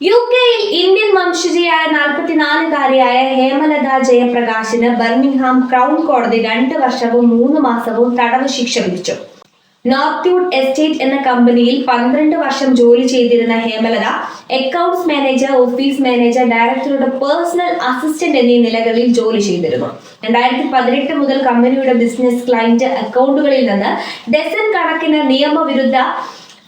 U കെയിൽ Indian വംശജയായ നാൽപ്പത്തിനാലുകാരിയായ ഹേമലത ജയപ്രകാശിന് ബർമിംഗ്ഹാം ക്രൗൺ കോടതി രണ്ട് വർഷവും മൂന്ന് മാസവും തടവ് ശിക്ഷ വിധിച്ചു. നോർത്ത്വുഡ് എസ്റ്റേറ്റ് എന്ന കമ്പനിയിൽ പന്ത്രണ്ട് വർഷം ജോലി ചെയ്തിരുന്ന Hemalatha accounts manager office manager ഡയറക്ടറുടെ പേഴ്സണൽ അസിസ്റ്റന്റ് എന്നീ നിലകളിൽ ജോലി ചെയ്തിരുന്നു. രണ്ടായിരത്തി പതിനെട്ട് മുതൽ കമ്പനിയുടെ ബിസിനസ് ക്ലയന്റ് അക്കൗണ്ടുകളിൽ നിന്ന് ഡസൻ കണക്കിന് നിയമവിരുദ്ധ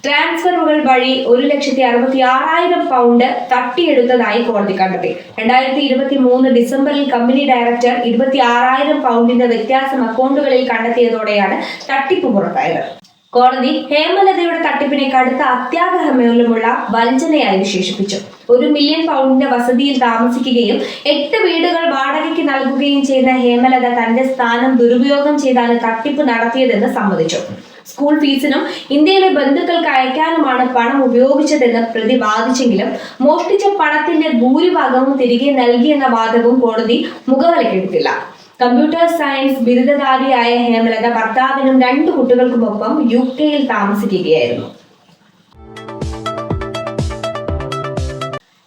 ട്രാൻസ്ഫറുകൾ വഴി ഒരു ലക്ഷത്തി അറുപത്തി ആറായിരം പൗണ്ട് തട്ടിയെടുത്തതായി കോടതി കണ്ടെത്തി. രണ്ടായിരത്തി ഇരുപത്തി മൂന്ന് ഡിസംബറിൽ കമ്പനി ഡയറക്ടർ ഇരുപത്തി ആറായിരം പൗണ്ടിന്റെ വ്യത്യാസം അക്കൗണ്ടുകളിൽ കണ്ടെത്തിയതോടെയാണ് തട്ടിപ്പ് പുറത്തായത്. കോടതി ഹേമലതയുടെ തട്ടിപ്പിനെ കടുത്ത അത്യാഗ്രഹമൂലമുള്ള വഞ്ചനയായി വിശേഷിപ്പിച്ചു. ഒരു മില്യൺ പൗണ്ടിന്റെ വസതിയിൽ താമസിക്കുകയും എട്ട് വീടുകൾ വാടകയ്ക്ക് നൽകുകയും ചെയ്ത ഹേമലത തന്റെ സ്ഥാനം ദുരുപയോഗം ചെയ്താണ് തട്ടിപ്പ് നടത്തിയതെന്ന് സമ്മതിച്ചു. സ്കൂൾ ഫീസിനും ഇന്ത്യയിലെ ബന്ധുക്കൾക്ക് അയക്കാനുമാണ് പണം ഉപയോഗിച്ചതെന്ന് പ്രതി വാദിച്ചെങ്കിലും മോഷ്ടിച്ച പണത്തിന്റെ ഭൂരിഭാഗവും തിരികെ നൽകിയെന്ന വാദവും കോടതി മുഖവിലക്കെടുത്തില്ല. കമ്പ്യൂട്ടർ സയൻസ് ബിരുദധാരിയായ ഹേമലത ഭർത്താവിനും രണ്ടു കുട്ടികൾക്കുമൊപ്പം യു കെയിൽ താമസിക്കുകയായിരുന്നു.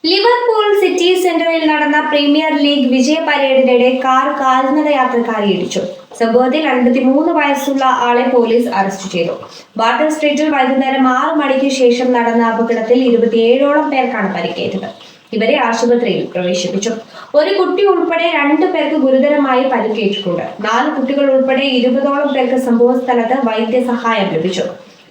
ലിവർപൂൾ സിറ്റി സെന്ററിൽ നടന്ന പ്രീമിയർ ലീഗ് വിജയ പരേഡിനിടെ കാർ കാൽനട യാത്രക്കാരെ ഇടിച്ചു സംഭവത്തിൽ അൻപത്തിമൂന്ന് വയസ്സുള്ള ആളെ പോലീസ് അറസ്റ്റ് ചെയ്തു. വാട്ടർ സ്ട്രീറ്റിൽ വൈകുന്നേരം ആറ് മണിക്ക് ശേഷം നടന്ന അപകടത്തിൽ ഇരുപത്തിയേഴോളം പേർക്കാണ് പരിക്കേറ്റത്. ഇവരെ ആശുപത്രിയിൽ പ്രവേശിപ്പിച്ചു. ഒരു കുട്ടി ഉൾപ്പെടെ രണ്ടു പേർക്ക് ഗുരുതരമായി പരിക്കേറ്റിട്ടുണ്ട്. നാല് കുട്ടികൾ ഉൾപ്പെടെ ഇരുപതോളം പേർക്ക് സംഭവ സ്ഥലത്ത് വൈദ്യസഹായം ലഭിച്ചു.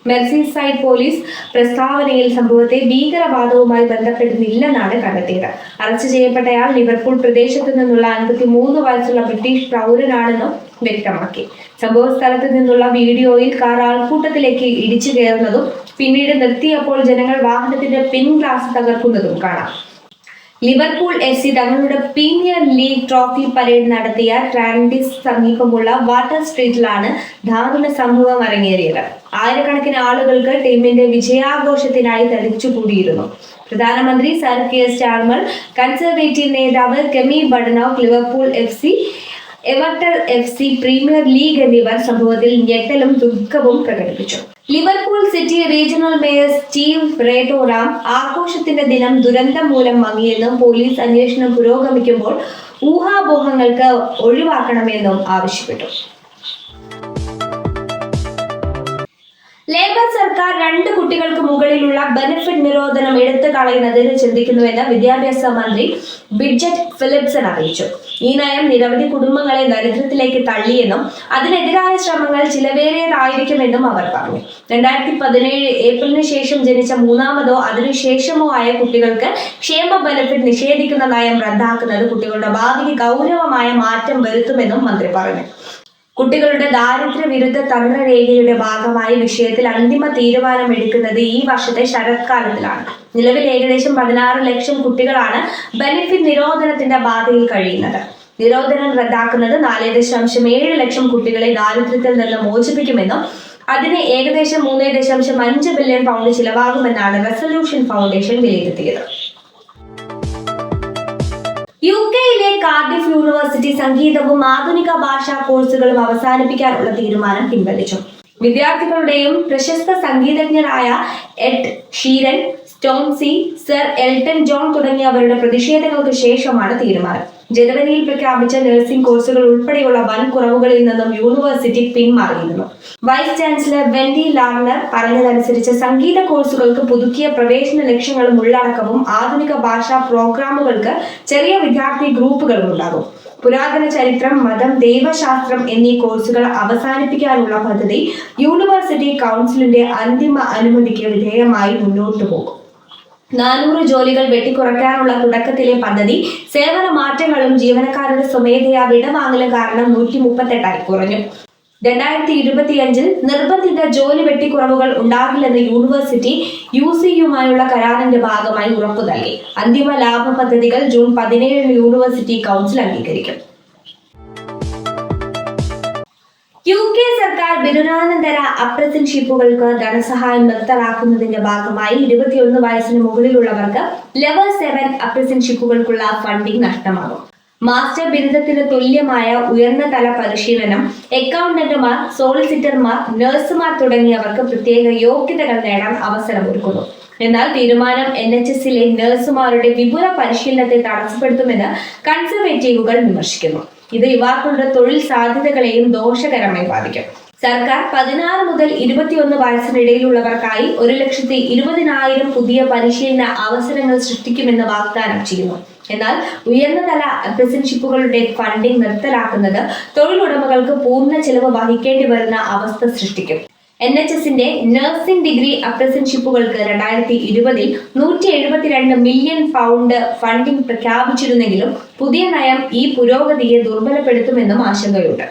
മെർസിസൈഡ് പോലീസ് പ്രസ്താവനയിൽ സംഭവത്തെ ഭീകരവാദവുമായി ബന്ധപ്പെടുന്നില്ലെന്നാണ് കണ്ടെത്തിയത്. അറസ്റ്റ് ചെയ്യപ്പെട്ടയാൾ ലിവർപൂൾ പ്രദേശത്തു നിന്നുള്ള അൻപത്തി മൂന്ന് വയസ്സുള്ള ബ്രിട്ടീഷ് പൗരനാണെന്നും വ്യക്തമാക്കി. സംഭവ സ്ഥലത്ത് നിന്നുള്ള വീഡിയോയിൽ കാർ ആൾക്കൂട്ടത്തിലേക്ക് ഇടിച്ചു കയറുന്നതും പിന്നീട് നിർത്തിയപ്പോൾ ജനങ്ങൾ വാഹനത്തിന്റെ പിൻ ഗ്ലാസ് തകർക്കുന്നതും കാണാം. ലിവർപൂൾ എഫ് സി തങ്ങളുടെ പ്രീമിയർ ലീഗ് ട്രോഫി പരേഡ് നടത്തിയ ട്രാൻഡിസ് സമീപമുള്ള വാട്ടർ സ്ട്രീറ്റിലാണ് ദാരുണ സംഭവം അരങ്ങേറിയത്. ആയിരക്കണക്കിന് ആളുകൾക്ക് ടീമിന്റെ വിജയാഘോഷത്തിനായി തടിച്ചുകൂടിയിരുന്നു. പ്രധാനമന്ത്രി സർ കെ സ്റ്റാർമർ കൺസർവേറ്റീവ് നേതാവ് Kemi Badenoch Liverpool F C Everton F C Premier League എന്നിവർ സംഭവത്തിൽ ഞെട്ടലും ദുഃഖവും പ്രകടിപ്പിച്ചു. Liverpool City regional mayor Steve Rotheram ആഘോഷത്തിന്റെ ദിനം ദുരന്തം മൂലം മങ്ങിയെന്നും പോലീസ് അന്വേഷണം പുരോഗമിക്കുമ്പോൾ ഊഹാപോഹങ്ങൾക്ക് ഒഴിവാക്കണമെന്നും ആവശ്യപ്പെട്ടു. രണ്ട് കുട്ടികൾക്ക് മുകളിലുള്ള ബെനിഫിറ്റ് നിരോധനം എടുത്തു കളയുന്നതിന് ചിന്തിക്കുന്നുവെന്ന് വിദ്യാഭ്യാസ മന്ത്രി ബിഡ്ജറ്റ് ഫിലിപ്സൺ അറിയിച്ചു. ഈ നയം നിരവധി കുടുംബങ്ങളെ ദരിദ്രത്തിലേക്ക് തള്ളിയെന്നും അതിനെതിരായ ശ്രമങ്ങൾ ചിലവേറിയതായിരിക്കുമെന്നും അവർ പറഞ്ഞു. രണ്ടായിരത്തി പതിനേഴ് ഏപ്രിലിന് ശേഷം ജനിച്ച മൂന്നാമതോ അതിനുശേഷമോ ആയ കുട്ടികൾക്ക് ക്ഷേമ ബെനിഫിറ്റ് നിഷേധിക്കുന്ന നയം റദ്ദാക്കുന്നത് കുട്ടികളുടെ ഭാവിക്ക് ഗൗരവമായ മാറ്റം വരുത്തുമെന്നും മന്ത്രി പറഞ്ഞു. കുട്ടികളുടെ ദാരിദ്ര്യ വിരുദ്ധ തന്ത്രരേഖയുടെ ഭാഗമായി വിഷയത്തിൽ അന്തിമ തീരുമാനം എടുക്കുന്നത് ഈ വർഷത്തെ ശരത്കാലത്തിലാണ്. നിലവിൽ ഏകദേശം പതിനാറ് ലക്ഷം കുട്ടികളാണ് ബെനിഫിറ്റ് നിരോധനത്തിന്റെ ബാധയിൽ കഴിയുന്നത്. നിരോധനം റദ്ദാക്കുന്നത് നാല് ദശാംശം ഏഴ് ലക്ഷം കുട്ടികളെ ദാരിദ്ര്യത്തിൽ നിന്ന് മോചിപ്പിക്കുമെന്നും അതിന് ഏകദേശം മൂന്ന് ദശാംശം അഞ്ച് ബില്യൺ പൗണ്ട് ചിലവാകുമെന്നാണ് റെസൊല്യൂഷൻ ഫൗണ്ടേഷൻ വിലയിരുത്തിയത്. കാർഡിഫ് യൂണിവേഴ്സിറ്റി സംഗീതവും ആധുനിക ഭാഷാ കോഴ്സുകളും അവസാനിപ്പിക്കാനുള്ള തീരുമാനം പിൻവലിച്ചു. വിദ്യാർത്ഥികളുടെയും പ്രശസ്ത സംഗീതജ്ഞരായ Ed Sheeran Stormzy Sir Elton John തുടങ്ങിയവരുടെ പ്രതിഷേധങ്ങൾക്ക് ശേഷമാണ് തീരുമാനം. ജനുവരിയിൽ പ്രഖ്യാപിച്ച നഴ്സിംഗ് കോഴ്സുകൾ ഉൾപ്പെടെയുള്ള വൻ കുറവുകളിൽ നിന്നും യൂണിവേഴ്സിറ്റി പിന്മാറിയിരുന്നു. വൈസ് ചാൻസലർ വെൻഡി ലാർണർ പറഞ്ഞതനുസരിച്ച് സംഗീത കോഴ്സുകൾക്ക് പുതുക്കിയ പ്രവേശന ലക്ഷ്യങ്ങളും ഉള്ളടക്കവും ആധുനിക ഭാഷാ പ്രോഗ്രാമുകൾക്ക് ചെറിയ വിദ്യാർത്ഥി ഗ്രൂപ്പുകളും ഉണ്ടാകും. പുരാതന ചരിത്രം മതം ദൈവശാസ്ത്രം എന്നീ കോഴ്സുകൾ അവസാനിപ്പിക്കാനുള്ള പദ്ധതി യൂണിവേഴ്സിറ്റി കൗൺസിലിന്റെ അന്തിമ അനുമതിക്ക് വിധേയമായി മുന്നോട്ടു പോകും. നാനൂറ് ജോലികൾ വെട്ടിക്കുറയ്ക്കാനുള്ള തുടക്കത്തിലെ പദ്ധതി സേവന മാറ്റങ്ങളും ജീവനക്കാരുടെ സ്വമേധയാ വിടവാങ്ങലും കാരണം നൂറ്റി മുപ്പത്തെട്ടായി കുറഞ്ഞു. രണ്ടായിരത്തി ഇരുപത്തിയഞ്ചിൽ നിർബന്ധിത ജോലി വെട്ടിക്കുറവുകൾ ഉണ്ടാകില്ലെന്ന് യൂണിവേഴ്സിറ്റി യു സിയുമായുള്ള കരാറിന്റെ ഭാഗമായി ഉറപ്പു നൽകി അന്തിമ ലാഭ പദ്ധതികൾ ജൂൺ പതിനേഴിന് യൂണിവേഴ്സിറ്റി കൗൺസിൽ അംഗീകരിക്കും. ബിരുദാനന്തര അപ്രന്റീഷിപ്പുകൾക്ക് ധനസഹായം നിർത്തലാക്കുന്നതിന്റെ ഭാഗമായി ഇരുപത്തിയൊന്ന് വയസ്സിന് മുകളിലുള്ളവർക്ക് ലെവൽ സെവൻ അപ്രന്റീസ്ഷിപ്പുകൾക്കുള്ള ഫണ്ടിംഗ് നഷ്ടമാകും. മാസ്റ്റർ ബിരുദത്തിന് തുല്യമായ ഉയർന്ന തല പരിശീലനം അക്കൗണ്ടന്റുമാർ സോളിസിറ്റർമാർ നഴ്സുമാർ തുടങ്ങിയവർക്ക് പ്രത്യേക യോഗ്യതകൾ നേടാൻ അവസരം അവസരമൊരുക്കുന്നു എന്നാൽ തീരുമാനം എൻ എച്ച് എസിലെ നഴ്സുമാരുടെ വിപുല പരിശീലനത്തെ തടസ്സപ്പെടുത്തുമെന്ന് കൺസർവേറ്റീവുകൾ വിമർശിക്കുന്നു. ഇത് യുവാക്കളുടെ തൊഴിൽ സാധ്യതകളെയും ദോഷകരമായി ബാധിക്കും. സർക്കാർ പതിനാറ് മുതൽ ഇരുപത്തിയൊന്ന് വയസ്സിനിടയിലുള്ളവർക്കായി ഒരു ലക്ഷത്തി ഇരുപതിനായിരം പുതിയ പരിശീലന അവസരങ്ങൾ സൃഷ്ടിക്കുമെന്ന് വാഗ്ദാനം ചെയ്യുന്നു. എന്നാൽ ഉയർന്ന തല അപ്രസൻഷിപ്പുകളുടെ ഫണ്ടിംഗ് നിർത്തലാക്കുന്നത് തൊഴിലുടമകൾക്ക് പൂർണ ചെലവ് വഹിക്കേണ്ടി വരുന്ന അവസ്ഥ സൃഷ്ടിക്കും. എൻ എച്ച് എസിന്റെ നഴ്സിംഗ് ഡിഗ്രി അപ്രസൻഷിപ്പുകൾക്ക് രണ്ടായിരത്തി ഇരുപതിൽ നൂറ്റി എഴുപത്തിരണ്ട് മില്യൺ പൗണ്ട് ഫണ്ടിംഗ് പ്രഖ്യാപിച്ചിരുന്നെങ്കിലും പുതിയ നയം ഈ പുരോഗതിയെ ദുർബലപ്പെടുത്തുമെന്നും ആശങ്കയുണ്ട്.